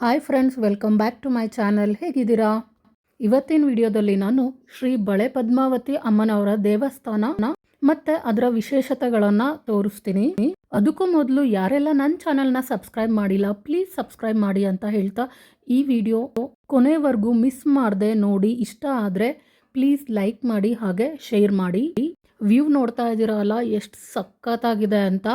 Hi friends welcome back to my channel ಹೇಗಿದ್ದೀರಾ? ಇವತ್ತಿನ ವಿಡಿಯೋದಲ್ಲಿ ನಾನು ಶ್ರೀ ಬಳೆ ಪದ್ಮಾವತಿ ಅಮ್ಮನವರ ದೇವಸ್ಥಾನ ಮತ್ತೆ ಅದರ ವಿಶೇಷತೆಗಳನ್ನ ತೋರಿಸ್ತೀನಿ. ಅದಕ್ಕೂ ಮೊದಲು ಯಾರೆಲ್ಲ ನನ್ನ ಚಾನಲ್ನ ಸಬ್ಸ್ಕ್ರೈಬ್ ಮಾಡಿಲ್ಲ ಪ್ಲೀಸ್ ಸಬ್ಸ್ಕ್ರೈಬ್ ಮಾಡಿ ಅಂತ ಹೇಳ್ತಾ ಈ ವಿಡಿಯೋ ಕೊನೆವರೆಗೂ ಮಿಸ್ ಮಾಡದೆ ನೋಡಿ. ಇಷ್ಟ ಆದರೆ ಪ್ಲೀಸ್ ಲೈಕ್ ಮಾಡಿ, ಹಾಗೆ ಶೇರ್ ಮಾಡಿ. ವ್ಯೂ ನೋಡ್ತಾ ಇದ್ದೀರಲ್ಲ, ಎಷ್ಟು ಸಖತ್ತಾಗಿದೆ ಅಂತ.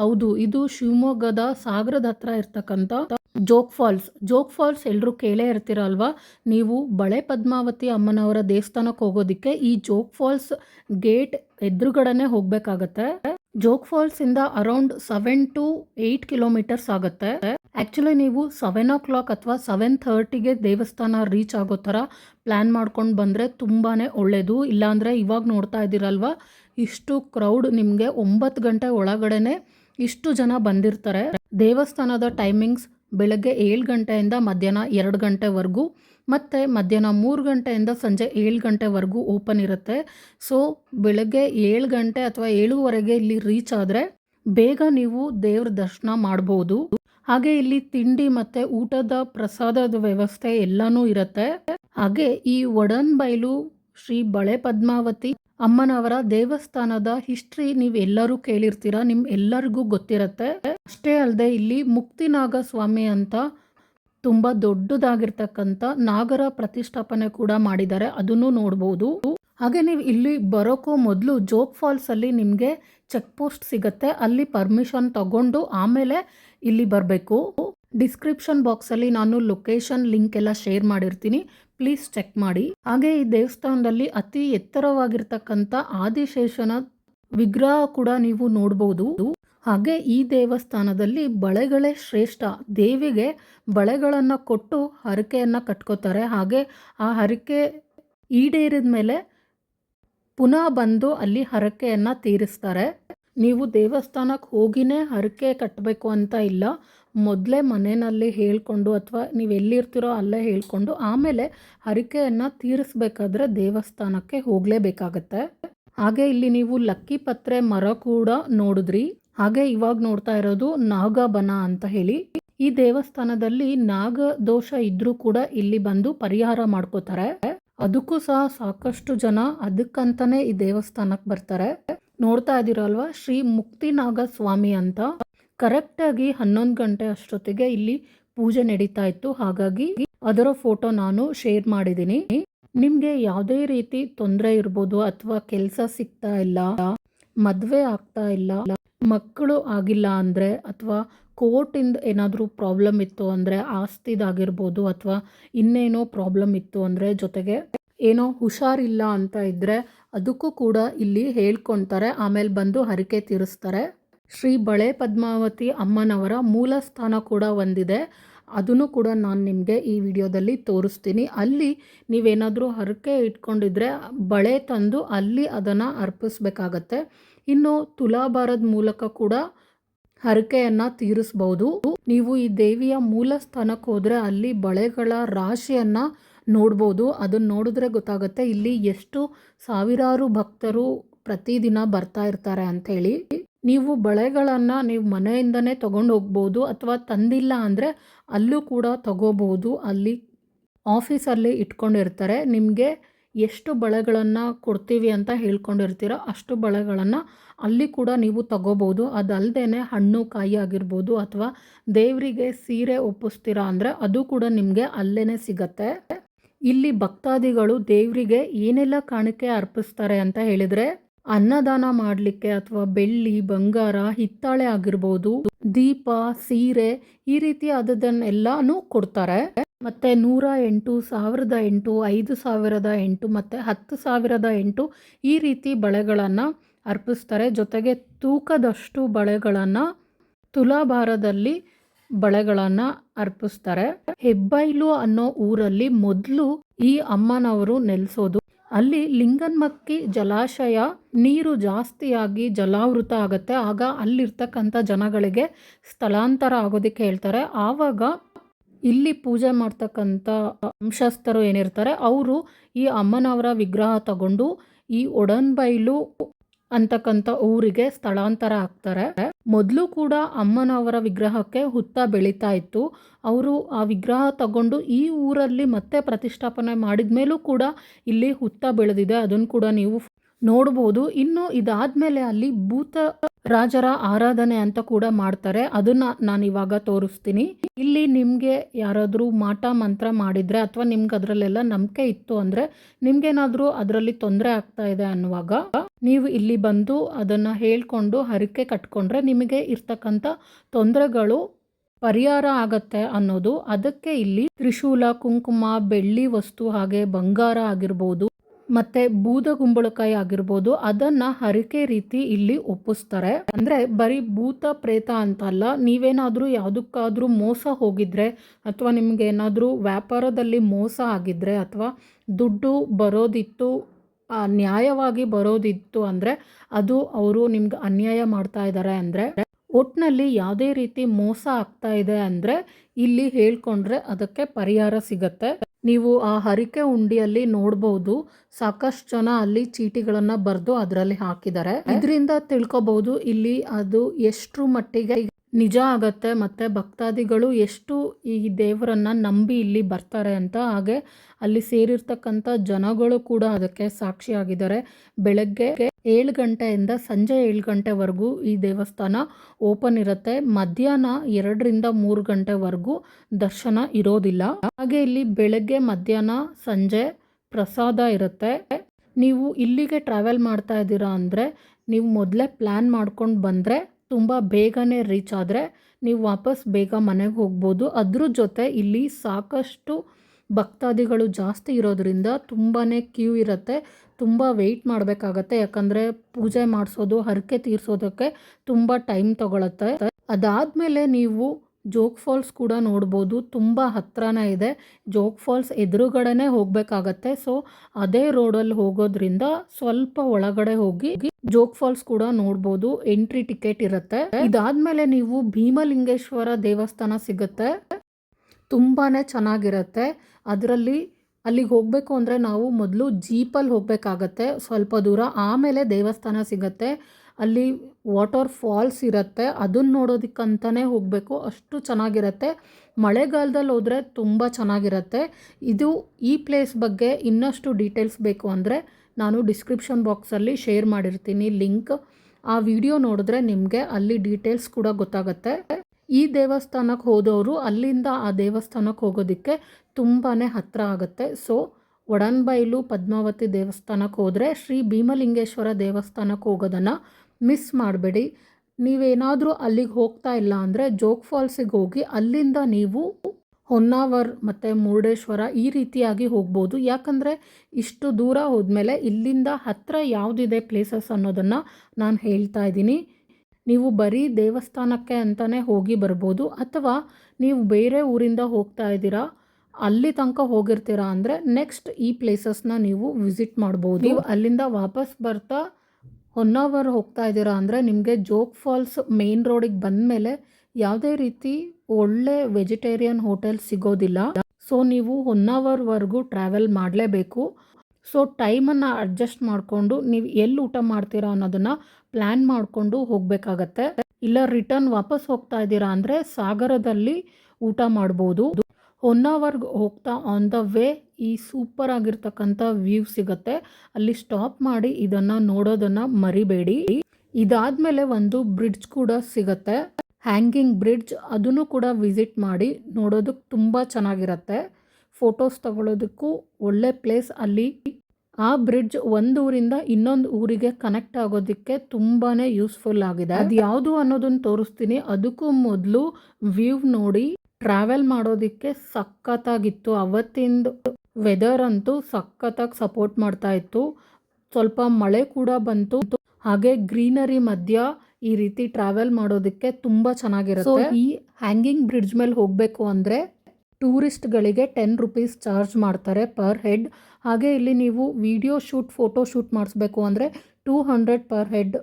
ಹೌದು, ಇದು ಶಿವಮೊಗ್ಗದ ಸಾಗರದ ಹತ್ರ ಇರ್ತಕ್ಕಂಥ ಜೋಗ್ ಫಾಲ್ಸ್ ಜೋಗ್ ಫಾಲ್ಸ್ ಎಲ್ಲರೂ ಕೇಳೇ ಇರ್ತೀರಲ್ವಾ ನೀವು ಬಳೆ ಪದ್ಮಾವತಿ ಅಮ್ಮನವರ ದೇವಸ್ಥಾನಕ್ಕೆ ಹೋಗೋದಿಕ್ಕೆ ಈ ಜೋಗ್ ಫಾಲ್ಸ್ ಗೇಟ್ ಎದುರುಗಡೆನೆ ಹೋಗ್ಬೇಕಾಗತ್ತೆ. ಜೋಗ್ ಫಾಲ್ಸ್ ಇಂದ around seven to eight kilometres ಆಗುತ್ತೆ. ಆಕ್ಚುಲಿ ನೀವು ಸೆವೆನ್ ಓ ಕ್ಲಾಕ್ ಅಥವಾ ಸೆವೆನ್ ಥರ್ಟಿಗೆ ದೇವಸ್ಥಾನ ರೀಚ್ ಆಗೋ ಥರ ಪ್ಲ್ಯಾನ್ ಮಾಡ್ಕೊಂಡು ಬಂದರೆ ತುಂಬಾ ಒಳ್ಳೆಯದು ಇಲ್ಲಾಂದರೆ ಇವಾಗ ನೋಡ್ತಾ ಇದ್ದೀರಲ್ವ, ಇಷ್ಟು ಕ್ರೌಡ್ ನಿಮಗೆ ಒಂಬತ್ತು ಗಂಟೆ ಒಳಗಡೆನೆ ಇಷ್ಟು ಜನ ಬಂದಿರ್ತಾರೆ. ದೇವಸ್ಥಾನದ ಟೈಮಿಂಗ್ಸ್ ಬೆಳಗ್ಗೆ ಏಳು ಗಂಟೆಯಿಂದ ಮಧ್ಯಾಹ್ನ ಎರಡು ಗಂಟೆವರೆಗೂ ಮತ್ತು ಮಧ್ಯಾಹ್ನ ಮೂರು ಗಂಟೆಯಿಂದ ಸಂಜೆ ಏಳು ಗಂಟೆವರೆಗೂ ಓಪನ್ ಇರುತ್ತೆ. ಸೊ, ಬೆಳಗ್ಗೆ ಏಳು ಗಂಟೆ ಅಥವಾ ಏಳುವರೆಗೆ ಇಲ್ಲಿ ರೀಚ್ ಆದರೆ ಬೇಗ ನೀವು ದೇವ್ರ ದರ್ಶನ ಮಾಡ್ಬೋದು. ಹಾಗೆ ಇಲ್ಲಿ ತಿಂಡಿ ಮತ್ತು ಊಟದ ಪ್ರಸಾದದ ವ್ಯವಸ್ಥೆ ಎಲ್ಲನೂ ಇರುತ್ತೆ. ಹಾಗೆ ಈ ಒಡನ್ ಬೈಲು ಶ್ರೀ ಬಳೆ ಪದ್ಮಾವತಿ ಅಮ್ಮನವರ ದೇವಸ್ಥಾನದ ಹಿಸ್ಟ್ರಿ ನೀವು ಎಲ್ಲರೂ ಕೇಳಿರ್ತೀರ, ನಿಮ್ ಎಲ್ಲರಿಗೂ ಗೊತ್ತಿರತ್ತೆ. ಅಷ್ಟೇ ಅಲ್ಲದೆ ಇಲ್ಲಿ ಮುಕ್ತಿನಾಗ ಸ್ವಾಮಿ ಅಂತ ತುಂಬಾ ದೊಡ್ಡದಾಗಿರ್ತಕ್ಕಂಥ ನಾಗರ ಪ್ರತಿಷ್ಠಾಪನೆ ಕೂಡ ಮಾಡಿದ್ದಾರೆ, ಅದನ್ನು ನೋಡ್ಬೋದು. ಹಾಗೆ ನೀವು ಇಲ್ಲಿ ಬರೋಕ್ಕೂ ಮೊದಲು ಜೋಗ್ ಫಾಲ್ಸ್ ಅಲ್ಲಿ ನಿಮಗೆ ಚೆಕ್ ಪೋಸ್ಟ್ ಸಿಗತ್ತೆ, ಅಲ್ಲಿ ಪರ್ಮಿಷನ್ ತಗೊಂಡು ಆಮೇಲೆ ಇಲ್ಲಿ ಬರಬೇಕು. ಡಿಸ್ಕ್ರಿಪ್ಷನ್ ಬಾಕ್ಸಲ್ಲಿ ನಾನು ಲೊಕೇಶನ್ ಲಿಂಕ್ ಎಲ್ಲ ಶೇರ್ ಮಾಡಿರ್ತೀನಿ. ಪ್ಲೀಸ್ ಚೆಕ್ ಮಾಡಿ. ಹಾಗೆ ಈ ದೇವಸ್ಥಾನದಲ್ಲಿ ಅತಿ ಎತ್ತರವಾಗಿರ್ತಕ್ಕಂಥ ಆದಿಶೇಷನ ವಿಗ್ರಹ ಕೂಡ ನೀವು ನೋಡಬಹುದು ಹಾಗೆ ಈ ದೇವಸ್ಥಾನದಲ್ಲಿ ಬಳೆಗಳೇ ಶ್ರೇಷ್ಠ. ದೇವಿಗೆ ಬಳೆಗಳನ್ನು ಕೊಟ್ಟು ಹರಕೆಯನ್ನು ಕಟ್ಕೋತಾರೆ. ಹಾಗೆ ಆ ಹರಕೆ ಈಡೇರಿದ ಮೇಲೆ ಪುನಃ ಬಂದು ಅಲ್ಲಿ ಹರಕೆಯನ್ನು ತೀರಿಸ್ತಾರೆ. ನೀವು ದೇವಸ್ಥಾನಕ್ಕೆ ಹೋಗಿನೇ ಹರಕೆ ಕಟ್ಟಬೇಕು ಅಂತ ಇಲ್ಲ. ಮೊದಲೇ ಮನೆಯಲ್ಲಿ ಹೇಳ್ಕೊಂಡು ಅಥವಾ ನೀವು ಎಲ್ಲಿರ್ತೀರೋ ಅಲ್ಲೇ ಹೇಳ್ಕೊಂಡು ಆಮೇಲೆ ಹರಿಕೆಯನ್ನು ತೀರಿಸ್ಬೇಕಾದ್ರೆ ದೇವಸ್ಥಾನಕ್ಕೆ ಹೋಗಲೇಬೇಕಾಗತ್ತೆ. ಹಾಗೆ ಇಲ್ಲಿ ನೀವು ಲಕ್ಕಿ ಪತ್ರೆ, ಮರ ಕೂಡ ನೋಡಿದ್ರಿ. ಹಾಗೆ ಇವಾಗ ನೋಡ್ತಾ ಇರೋದು ನಾಗಬನ ಅಂತ ಹೇಳಿ. ಈ ದೇವಸ್ಥಾನದಲ್ಲಿ ನಾಗ ದೋಷ ಇದ್ರೂ ಕೂಡ ಇಲ್ಲಿ ಬಂದು ಪರಿಹಾರ ಮಾಡ್ಕೋತಾರೆ. ಅದಕ್ಕೂ ಸಹ ಸಾಕಷ್ಟು ಜನ ಅದಕ್ಕಂತಾನೆ ಈ ದೇವಸ್ಥಾನಕ್ಕೆ ಬರ್ತಾರೆ. ನೋಡ್ತಾ ಇದ್ದೀರಲ್ವಾ ಶ್ರೀ ಮುಕ್ತಿನಾಗ ಸ್ವಾಮಿ ಅಂತ. ಕರೆಕ್ಟಾಗಿ ಹನ್ನೊಂದು ಗಂಟೆ ಅಷ್ಟೊತ್ತಿಗೆ ಇಲ್ಲಿ ಪೂಜೆ ನಡೀತಾ ಇತ್ತು. ಹಾಗಾಗಿ ಅದರ ಫೋಟೋ ನಾನು ಶೇರ್ ಮಾಡಿದ್ದೀನಿ. ನಿಮಗೆ ಯಾವುದೇ ರೀತಿ ತೊಂದರೆ ಇರ್ಬೋದು ಅಥವಾ ಕೆಲಸ ಸಿಗ್ತಾ ಇಲ್ಲ, ಮದುವೆ ಆಗ್ತಾ ಇಲ್ಲ, ಮಕ್ಕಳು ಆಗಿಲ್ಲ ಅಂದರೆ ಅಥವಾ ಕೋರ್ಟಿಂದ ಏನಾದರೂ ಪ್ರಾಬ್ಲಮ್ ಇತ್ತು ಅಂದರೆ ಆಸ್ತಿದಾಗಿರ್ಬೋದು ಅಥವಾ ಇನ್ನೇನೋ ಪ್ರಾಬ್ಲಮ್ ಇತ್ತು ಅಂದರೆ ಜೊತೆಗೆ ಏನೋ ಹುಷಾರಿಲ್ಲ ಅಂತ ಇದ್ದರೆ ಅದಕ್ಕೂ ಕೂಡ ಇಲ್ಲಿ ಹೇಳ್ಕೊತಾರೆ ಆಮೇಲೆ ಬಂದು ಹರಿಕೆ ತೀರಿಸ್ತಾರೆ. ಶ್ರೀ ಬಳೆ ಪದ್ಮಾವತಿ ಅಮ್ಮನವರ ಮೂಲ ಸ್ಥಾನ ಕೂಡ ಒಂದಿದೆ. ಅದನ್ನು ಕೂಡ ನಾನು ನಿಮಗೆ ಈ ವಿಡಿಯೋದಲ್ಲಿ ತೋರಿಸ್ತೀನಿ. ಅಲ್ಲಿ ನೀವೇನಾದರೂ ಹರಕೆ ಇಟ್ಕೊಂಡಿದ್ರೆ ಬಳೆ ತಂದು ಅಲ್ಲಿ ಅದನ್ನು ಅರ್ಪಿಸ್ಬೇಕಾಗತ್ತೆ. ಇನ್ನು ತುಲಾಭಾರದ ಮೂಲಕ ಕೂಡ ಹರಕೆಯನ್ನು ತೀರಿಸ್ಬೋದು. ನೀವು ಈ ದೇವಿಯ ಮೂಲ ಸ್ಥಾನಕ್ಕೆ ಹೋದರೆ ಅಲ್ಲಿ ಬಳೆಗಳ ರಾಶಿಯನ್ನು ನೋಡ್ಬೋದು. ಅದನ್ನು ನೋಡಿದ್ರೆ ಗೊತ್ತಾಗುತ್ತೆ ಇಲ್ಲಿ ಎಷ್ಟು ಸಾವಿರಾರು ಭಕ್ತರು ಪ್ರತಿದಿನ ಬರ್ತಾ ಇರ್ತಾರೆ ಅಂಥೇಳಿ ನೀವು ಬಳೆಗಳನ್ನು ನೀವು ಮನೆಯಿಂದನೇ ತೊಗೊಂಡು ಹೋಗ್ಬೋದು ಅಥವಾ ತಂದಿಲ್ಲ ಅಂದರೆ ಅಲ್ಲೂ ಕೂಡ ತಗೋಬೋದು. ಅಲ್ಲಿ ಆಫೀಸಲ್ಲಿ ಇಟ್ಕೊಂಡಿರ್ತಾರೆ. ನಿಮಗೆ ಎಷ್ಟು ಬಳೆಗಳನ್ನು ಕೊಡ್ತೀವಿ ಅಂತ ಹೇಳ್ಕೊಂಡಿರ್ತೀರೋ ಅಷ್ಟು ಬಳೆಗಳನ್ನು ಅಲ್ಲಿ ಕೂಡ ನೀವು ತಗೋಬೋದು. ಅದಲ್ಲದೆ ಹಣ್ಣು, ಕಾಯಿ ಆಗಿರ್ಬೋದು ಅಥವಾ ದೇವರಿಗೆ ಸೀರೆ ಒಪ್ಪಿಸ್ತೀರಾ ಅಂದರೆ ಅದು ಕೂಡ ನಿಮಗೆ ಅಲ್ಲೇ ಸಿಗತ್ತೆ. ಇಲ್ಲಿ ಭಕ್ತಾದಿಗಳು ದೇವರಿಗೆ ಏನೆಲ್ಲ ಕಾಣಿಕೆ ಅರ್ಪಿಸ್ತಾರೆ ಅಂತ ಹೇಳಿದರೆ ಅನ್ನದಾನ ಮಾಡಲಿಕ್ಕೆ ಅಥವಾ ಬೆಳ್ಳಿ, ಬಂಗಾರ, ಹಿತ್ತಾಳೆ ಆಗಿರ್ಬೋದು, ದೀಪ, ಸೀರೆ ಈ ರೀತಿ ಅದನ್ನೆಲ್ಲಾನು ಕೊಡ್ತಾರೆ. ಮತ್ತೆ ನೂರ ಎಂಟು, ಸಾವಿರದ ಎಂಟು, ಐದು ಸಾವಿರದ ಎಂಟು, ಮತ್ತೆ ಹತ್ತು ಸಾವಿರದ ಎಂಟು ಈ ರೀತಿ ಬಳೆಗಳನ್ನು ಅರ್ಪಿಸ್ತಾರೆ. ಜೊತೆಗೆ ತೂಕದಷ್ಟು ಬಳೆಗಳನ್ನು ತುಲಾಭಾರದಲ್ಲಿ ಬಳೆಗಳನ್ನು ಅರ್ಪಿಸ್ತಾರೆ. ಹೆಬ್ಬೈಲು ಅನ್ನೋ ಊರಲ್ಲಿ ಮೊದಲು ಈ ಅಮ್ಮನವರು ನೆಲೆಸೋದು ಅಲ್ಲಿ ಲಿಂಗನ್ಮಕ್ಕಿ ಜಲಾಶಯ, ನೀರು ಜಾಸ್ತಿಯಾಗಿ ಜಲಾವೃತ ಆಗುತ್ತೆ. ಆಗ ಅಲ್ಲಿರ್ತಕ್ಕಂಥ ಜನಗಳಿಗೆ ಸ್ಥಳಾಂತರ ಆಗೋದಕ್ಕೆ ಹೇಳ್ತಾರೆ. ಆವಾಗ ಇಲ್ಲಿ ಪೂಜೆ ಮಾಡ್ತಕ್ಕಂಥ ವಂಶಸ್ಥರು ಏನಿರ್ತಾರೆ, ಅವರು ಈ ಅಮ್ಮನವರ ವಿಗ್ರಹ ತಗೊಂಡು ಈ ಒಡನ್ಬೈಲು ಅಂತಕ್ಕಂಥ ಊರಿಗೆ ಸ್ಥಳಾಂತರ ಆಗ್ತಾರೆ. ಮೊದಲು ಕೂಡ ಅಮ್ಮನವರ ವಿಗ್ರಹಕ್ಕೆ ಹುತ್ತ ಬೆಳೀತಾ ಇತ್ತು. ಅವರು ಆ ವಿಗ್ರಹ ತಗೊಂಡು ಈ ಊರಲ್ಲಿ ಮತ್ತೆ ಪ್ರತಿಷ್ಠಾಪನೆ ಮಾಡಿದ ಮೇಲೂ ಕೂಡ ಇಲ್ಲಿ ಹುತ್ತ ಬೆಳೆದಿದೆ. ಅದನ್ನು ಕೂಡ ನೀವು ನೋಡ್ಬೋದು. ಇನ್ನು ಇದಾದ್ಮೇಲೆ ಅಲ್ಲಿ ಭೂತ ರಾಜರ ಆರಾಧನೆ ಅಂತ ಕೂಡ ಮಾಡ್ತಾರೆ. ಅದನ್ನ ನಾನು ಇವಾಗ ತೋರಿಸ್ತೀನಿ. ಇಲ್ಲಿ ನಿಮಗೆ ಯಾರಾದರೂ ಮಾಟ ಮಂತ್ರ ಮಾಡಿದ್ರೆ ಅಥವಾ ನಿಮ್ಗೆ ಅದರಲ್ಲೆಲ್ಲ ನಂಬಿಕೆ ಇತ್ತು ಅಂದರೆ ಏನಾದ್ರು ಅದರಲ್ಲಿ ತೊಂದರೆ ಆಗ್ತಾ ಇದೆ ಅನ್ನುವಾಗ ನೀವು ಇಲ್ಲಿ ಬಂದು ಅದನ್ನ ಹೇಳ್ಕೊಂಡು ಹರಕೆ ಕಟ್ಕೊಂಡ್ರೆ ನಿಮಗೆ ಇರ್ತಕ್ಕಂಥ ತೊಂದರೆಗಳು ಪರಿಹಾರ ಆಗತ್ತೆ ಅನ್ನೋದು. ಅದಕ್ಕೆ ಇಲ್ಲಿ ತ್ರಿಶೂಲ, ಕುಂಕುಮ, ಬೆಳ್ಳಿ ವಸ್ತು ಹಾಗೆ ಬಂಗಾರ ಆಗಿರ್ಬೋದು. ಮತ್ತೆ ಬೂದ ಕುಂಬಳಕಾಯಿ ಆಗಿರ್ಬೋದು, ಅದನ್ನ ಹರಿಕೆ ರೀತಿ ಇಲ್ಲಿ ಒಪ್ಪಿಸ್ತಾರೆ. ಅಂದ್ರೆ ಬರೀ ಭೂತ ಪ್ರೇತ ಅಂತಲ್ಲ ನೀವೇನಾದ್ರೂ ಯಾವುದಕ್ಕಾದರೂ ಮೋಸ ಹೋಗಿದ್ರೆ ಅಥವಾ ನಿಮ್ಗೆ ಏನಾದರೂ ವ್ಯಾಪಾರದಲ್ಲಿ ಮೋಸ ಆಗಿದ್ರೆ ಅಥವಾ ದುಡ್ಡು ಬರೋದಿತ್ತು ನ್ಯಾಯವಾಗಿ ಬರೋದಿತ್ತು ಅಂದ್ರೆ ಅದು ಅವರು ನಿಮ್ಗೆ ಅನ್ಯಾಯ ಮಾಡ್ತಾ ಇದ್ದಾರೆ ಅಂದ್ರೆ ಒಟ್ನಲ್ಲಿ ಯಾವುದೇ ರೀತಿ ಮೋಸ ಆಗ್ತಾ ಇದೆ ಅಂದ್ರೆ ಇಲ್ಲಿ ಹೇಳ್ಕೊಂಡ್ರೆ ಅದಕ್ಕೆ ಪರಿಹಾರ ಸಿಗತ್ತೆ. ನೀವು ಆ ಹರಿಕೆ ಉಂಡಿಯಲ್ಲಿ ನೋಡಬಹುದು ಸಾಕಷ್ಟು ಜನ ಅಲ್ಲಿ ಚೀಟಿಗಳನ್ನ ಬರೆದು ಅದರಲ್ಲಿ ಹಾಕಿದ್ದಾರೆ. ಇದರಿಂದ ತಿಳ್ಕೊಬಹುದು ಇಲ್ಲಿ ಅದು ಎಷ್ಟು ಮಟ್ಟಿಗೆ ನಿಜ ಆಗತ್ತೆ ಮತ್ತೆ ಭಕ್ತಾದಿಗಳು ಎಷ್ಟು ಈ ದೇವರನ್ನ ನಂಬಿ ಇಲ್ಲಿ ಬರ್ತಾರೆ ಅಂತ. ಹಾಗೆ ಅಲ್ಲಿ ಸೇರಿರ್ತಕ್ಕಂಥ ಜನಗಳು ಕೂಡ ಅದಕ್ಕೆ ಸಾಕ್ಷಿಯಾಗಿದ್ದಾರೆ. ಬೆಳಗ್ಗೆ ಏಳು ಗಂಟೆಯಿಂದ ಸಂಜೆ ಏಳು ಗಂಟೆವರೆಗೂ ಈ ದೇವಸ್ಥಾನ ಓಪನ್ ಇರುತ್ತೆ. ಮಧ್ಯಾಹ್ನ ಎರಡರಿಂದ ಮೂರು ಗಂಟೆವರೆಗೂ ದರ್ಶನ ಇರೋದಿಲ್ಲ. ಹಾಗೆ ಇಲ್ಲಿ ಬೆಳಗ್ಗೆ, ಮಧ್ಯಾಹ್ನ, ಸಂಜೆ ಪ್ರಸಾದ ಇರುತ್ತೆ. ನೀವು ಇಲ್ಲಿಗೆ ಟ್ರಾವೆಲ್ ಮಾಡ್ತಾ ಇದ್ದೀರಾ ಅಂದರೆ ನೀವು ಮೊದಲೇ ಪ್ಲ್ಯಾನ್ ಮಾಡ್ಕೊಂಡು ಬಂದರೆ ತುಂಬ ಬೇಗನೆ ರೀಚ್ ಆದರೆ ನೀವು ವಾಪಸ್ ಬೇಗ ಮನೆಗೆ ಹೋಗ್ಬೋದು. ಅದ್ರ ಜೊತೆ ಇಲ್ಲಿ ಸಾಕಷ್ಟು ಭಕ್ತಾದಿಗಳು ಜಾಸ್ತಿ ಇರೋದ್ರಿಂದ ತುಂಬಾ ಕ್ಯೂ ಇರುತ್ತೆ. ತುಂಬ ವೆಯ್ಟ್ ಮಾಡಬೇಕಾಗತ್ತೆ. ಯಾಕಂದರೆ ಪೂಜೆ ಮಾಡಿಸೋದು, ಹರಕೆ ತೀರಿಸೋದಕ್ಕೆ ತುಂಬ ಟೈಮ್ ತಗೊಳತ್ತೆ. ಅದಾದಮೇಲೆ ನೀವು ಜೋಗ್ ಫಾಲ್ಸ್ ಕೂಡ ನೋಡ್ಬೋದು. ತುಂಬ ಹತ್ರನೇ ಇದೆ. ಜೋಗ್ ಫಾಲ್ಸ್ ಎದುರುಗಡೆನೇ ಹೋಗಬೇಕಾಗತ್ತೆ. ಸೊ ಅದೇ ರೋಡಲ್ಲಿ ಹೋಗೋದ್ರಿಂದ ಸ್ವಲ್ಪ ಒಳಗಡೆ ಹೋಗಿ ಜೋಗ್ ಫಾಲ್ಸ್ ಕೂಡ ನೋಡ್ಬೋದು. ಎಂಟ್ರಿ ಟಿಕೆಟ್ ಇರುತ್ತೆ. ಇದಾದ್ಮೇಲೆ ನೀವು ಭೀಮಲಿಂಗೇಶ್ವರ ದೇವಸ್ಥಾನ ಸಿಗುತ್ತೆ. ತುಂಬಾನೇ ಚೆನ್ನಾಗಿರುತ್ತೆ. ಅದರಲ್ಲಿ ಅಲ್ಲಿಗೆ ಹೋಗಬೇಕು ಅಂದರೆ ನಾವು ಮೊದಲು ಜೀಪಲ್ಲಿ ಹೋಗಬೇಕಾಗತ್ತೆ, ಸ್ವಲ್ಪ ದೂರ. ಆಮೇಲೆ ದೇವಸ್ಥಾನ ಸಿಗತ್ತೆ. ಅಲ್ಲಿ ವಾಟರ್ ಫಾಲ್ಸ್ ಇರುತ್ತೆ. ಅದನ್ನು ನೋಡೋದಕ್ಕಂತಲೇ ಹೋಗಬೇಕು. ಅಷ್ಟು ಚೆನ್ನಾಗಿರುತ್ತೆ. ಮಳೆಗಾಲದಲ್ಲಿ ಹೋದರೆ ತುಂಬ ಚೆನ್ನಾಗಿರುತ್ತೆ. ಇದು ಈ ಪ್ಲೇಸ್ ಬಗ್ಗೆ ಇನ್ನಷ್ಟು ಡೀಟೇಲ್ಸ್ ಬೇಕು ಅಂದರೆ ನಾನು ಡಿಸ್ಕ್ರಿಪ್ಷನ್ ಬಾಕ್ಸಲ್ಲಿ ಶೇರ್ ಮಾಡಿರ್ತೀನಿ ಲಿಂಕ್. ಆ ವಿಡಿಯೋ ನೋಡಿದ್ರೆ ನಿಮಗೆ ಅಲ್ಲಿ ಡೀಟೇಲ್ಸ್ ಕೂಡ ಗೊತ್ತಾಗುತ್ತೆ. ಈ ದೇವಸ್ಥಾನಕ್ಕೆ ಹೋದವರು ಅಲ್ಲಿಂದ ಆ ದೇವಸ್ಥಾನಕ್ಕೆ ಹೋಗೋದಕ್ಕೆ ತುಂಬಾ ಹತ್ತಿರ ಆಗುತ್ತೆ. ಸೊ ಒಡನ್ಬೈಲು ಪದ್ಮಾವತಿ ದೇವಸ್ಥಾನಕ್ಕೆ ಹೋದರೆ ಶ್ರೀ ಭೀಮಲಿಂಗೇಶ್ವರ ದೇವಸ್ಥಾನಕ್ಕೆ ಹೋಗೋದನ್ನು ಮಿಸ್ ಮಾಡಬೇಡಿ. ನೀವೇನಾದರೂ ಅಲ್ಲಿಗೆ ಹೋಗ್ತಾ ಇಲ್ಲ ಅಂದರೆ ಜೋಗ್ ಫಾಲ್ಸಿಗೆ ಹೋಗಿ ಅಲ್ಲಿಂದ ನೀವು ಹೊನ್ನಾವರ್ ಮತ್ತು ಮುರುಡೇಶ್ವರ ಈ ರೀತಿಯಾಗಿ ಹೋಗ್ಬೋದು. ಯಾಕಂದರೆ ಇಷ್ಟು ದೂರ ಹೋದ್ಮೇಲೆ ಇಲ್ಲಿಂದ ಹತ್ತಿರ ಯಾವುದಿದೆ ಪ್ಲೇಸಸ್ ಅನ್ನೋದನ್ನು ನಾನು ಹೇಳ್ತಾ ಇದ್ದೀನಿ. ನೀವು ಬರೀ ದೇವಸ್ಥಾನಕ್ಕೆ ಅಂತಲೇ ಹೋಗಿ ಬರ್ಬೋದು ಅಥವಾ ನೀವು ಬೇರೆ ಊರಿಂದ ಹೋಗ್ತಾ ಇದ್ದೀರಾ, ಅಲ್ಲಿ ತನಕ ಹೋಗಿರ್ತೀರಾ ಅಂದರೆ ನೆಕ್ಸ್ಟ್ ಈ ಪ್ಲೇಸಸ್ನ ನೀವು ವಿಸಿಟ್ ಮಾಡ್ಬೋದು. ನೀವು ಅಲ್ಲಿಂದ ವಾಪಸ್ ಬರ್ತಾ ಹೊನ್ನಾವರ್ ಹೋಗ್ತಾ ಇದ್ದೀರಾ ಅಂದರೆ ನಿಮಗೆ ಜೋಗ್ ಫಾಲ್ಸ್ ಮೇನ್ ರೋಡಿಗೆ ಬಂದ ಮೇಲೆ ಯಾವುದೇ ರೀತಿ ಒಳ್ಳೆ ವೆಜಿಟೇರಿಯನ್ ಹೋಟೆಲ್ ಸಿಗೋದಿಲ್ಲ. ಸೊ ನೀವು ಹೊನ್ನಾವರ್ವರೆಗೂ ಟ್ರಾವೆಲ್ ಮಾಡಲೇಬೇಕು. ಸೊ ಟೈಮನ್ನು ಅಡ್ಜಸ್ಟ್ ಮಾಡಿಕೊಂಡು ನೀವು ಎಲ್ಲಿ ಊಟ ಮಾಡ್ತೀರಾ ಅನ್ನೋದನ್ನು ಪ್ಲ್ಯಾನ್ ಮಾಡಿಕೊಂಡು ಹೋಗಬೇಕಾಗತ್ತೆ. ಇಲ್ಲ ರಿಟರ್ನ್ ವಾಪಸ್ ಹೋಗ್ತಾ ಇದ್ದೀರಾ ಅಂದರೆ ಸಾಗರದಲ್ಲಿ ಊಟ ಮಾಡ್ಬೋದು. ಹೊನ್ನಾವರ್ಗೆ ಹೋಗ್ತಾ ಆನ್ ದ ವೇ ಈ ಸೂಪರ್ ಆಗಿರ್ತಕ್ಕಂಥ ವ್ಯೂ ಸಿಗುತ್ತೆ. ಅಲ್ಲಿ ಸ್ಟಾಪ್ ಮಾಡಿ ಇದನ್ನು ನೋಡೋದನ್ನು ಮರಿಬೇಡಿ. ಇದಾದಮೇಲೆ ಒಂದು ಬ್ರಿಡ್ಜ್ ಕೂಡ ಸಿಗುತ್ತೆ. ಹ್ಯಾಂಗಿಂಗ್ ಬ್ರಿಡ್ಜ್ ಅದನ್ನು ಕೂಡ ವಿಸಿಟ್ ಮಾಡಿ ನೋಡೋದಕ್ಕೆ ತುಂಬ ಚೆನ್ನಾಗಿರುತ್ತೆ. ಫೋಟೋಸ್ ತಗೊಳ್ಳೋದಕ್ಕೂ ಒಳ್ಳೆ ಪ್ಲೇಸ್ ಅಲ್ಲಿ. ಆ ಬ್ರಿಡ್ಜ್ ಒಂದು ಊರಿಂದ ಇನ್ನೊಂದು ಊರಿಗೆ ಕನೆಕ್ಟ್ ಆಗೋದಕ್ಕೆ ತುಂಬಾ ಯೂಸ್ಫುಲ್ ಆಗಿದೆ. ಅದು ಯಾವುದು ಅನ್ನೋದನ್ನು ತೋರಿಸ್ತೀನಿ. ಅದಕ್ಕೂ ಮೊದಲು ವ್ಯೂ ನೋಡಿ. ಟ್ರಾವೆಲ್ ಮಾಡೋದಕ್ಕೆ ಸಖತ್ತಾಗಿತ್ತು. ಅವತ್ತಿಂದ ವೆದರ್ ಅಂತೂ ಸಖತ್ತಾಗಿ ಸಪೋರ್ಟ್ ಮಾಡ್ತಾ ಇತ್ತು. ಸ್ವಲ್ಪ ಮಳೆ ಕೂಡ ಬಂತು. ಹಾಗೆ ಗ್ರೀನರಿ ಮಧ್ಯ ಈ ರೀತಿ ಟ್ರಾವೆಲ್ ಮಾಡೋದಕ್ಕೆ ತುಂಬ ಚೆನ್ನಾಗಿರುತ್ತೆ. ಈ ಹ್ಯಾಂಗಿಂಗ್ ಬ್ರಿಡ್ಜ್ ಮೇಲೆ ಹೋಗಬೇಕು ಅಂದರೆ ಟೂರಿಸ್ಟ್ಗಳಿಗೆ ಟೆನ್ ರುಪೀಸ್ ಚಾರ್ಜ್ ಮಾಡ್ತಾರೆ ಪರ್ ಹೆಡ್. ಹಾಗೆ ಇಲ್ಲಿ ನೀವು ವಿಡಿಯೋ ಶೂಟ್, ಫೋಟೋ ಶೂಟ್ ಮಾಡಿಸ್ಬೇಕು ಅಂದರೆ two hundred per head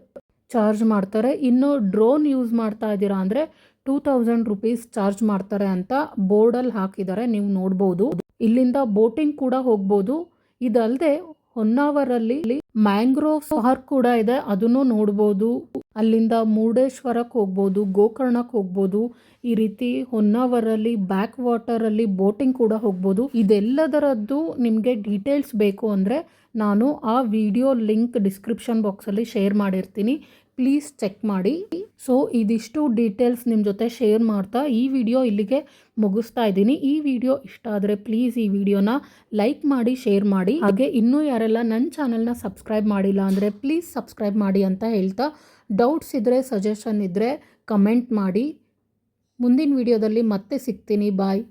charge ಮಾಡ್ತಾರೆ. ಇನ್ನು ಡ್ರೋನ್ ಯೂಸ್ ಮಾಡ್ತಾ ಇದ್ದೀರಾ ಅಂದರೆ ಟೂ ತೌಸಂಡ್ ರುಪೀಸ್ ಚಾರ್ಜ್ ಮಾಡ್ತಾರೆ ಅಂತ ಬೋರ್ಡಲ್ಲಿ ಹಾಕಿದ್ದಾರೆ, ನೀವು ನೋಡ್ಬೋದು. ಇಲ್ಲಿಂದ ಬೋಟಿಂಗ್ ಕೂಡ ಹೋಗ್ಬೋದು. ಇದಲ್ಲದೆ ಹೊನ್ನಾವರಲ್ಲಿ ಮ್ಯಾಂಗ್ರೋವ್ ಪಾರ್ಕ್ ಕೂಡ ಇದೆ. ಅದನ್ನು ನೋಡ್ಬೋದು. ಅಲ್ಲಿಂದ ಮುರುಡೇಶ್ವರಕ್ಕೆ ಹೋಗ್ಬೋದು ಗೋಕರ್ಣಕ್ಕೆ ಹೋಗ್ಬೋದು. ಈ ರೀತಿ ಹೊನ್ನಾವರಲ್ಲಿ ಬ್ಯಾಕ್ ವಾಟರಲ್ಲಿ ಬೋಟಿಂಗ್ ಕೂಡ ಹೋಗ್ಬೋದು. ಇದೆಲ್ಲದರದ್ದು ನಿಮಗೆ ಡೀಟೇಲ್ಸ್ ಬೇಕು ಅಂದರೆ ನಾನು ಆ ವಿಡಿಯೋ ಲಿಂಕ್ ಡಿಸ್ಕ್ರಿಪ್ಷನ್ ಬಾಕ್ಸಲ್ಲಿ ಶೇರ್ ಮಾಡಿರ್ತೀನಿ. ಪ್ಲೀಸ್ ಚೆಕ್ ಮಾಡಿ. ಸೊ ಇದಿಷ್ಟು ಡೀಟೇಲ್ಸ್ ನಿಮ್ಮ ಜೊತೆ ಶೇರ್ ಮಾಡ್ತಾ ಈ ವಿಡಿಯೋ ಇಲ್ಲಿಗೆ ಮುಗಿಸ್ತಾ ಇದ್ದೀನಿ. ಈ ವಿಡಿಯೋ ಇಷ್ಟ ಆದರೆ ಪ್ಲೀಸ್ ಈ ವಿಡಿಯೋನ ಲೈಕ್ ಮಾಡಿ ಶೇರ್ ಮಾಡಿ. ಹಾಗೆ ಇನ್ನೂ ಯಾರೆಲ್ಲ ನನ್ನ ಚಾನಲ್ನ ಸಬ್ಸ್ಕ್ರೈಬ್ ಮಾಡಿಲ್ಲ ಅಂದರೆ ಪ್ಲೀಸ್ ಸಬ್ಸ್ಕ್ರೈಬ್ ಮಾಡಿ ಅಂತ ಹೇಳ್ತಾ ಡೌಟ್ಸ್ ಇದ್ದರೆ ಸಜೆಷನ್ ಇದ್ದರೆ ಕಮೆಂಟ್ ಮಾಡಿ. ಮುಂದಿನ ವಿಡಿಯೋದಲ್ಲಿ ಮತ್ತೆ ಸಿಗ್ತೀನಿ. ಬಾಯ್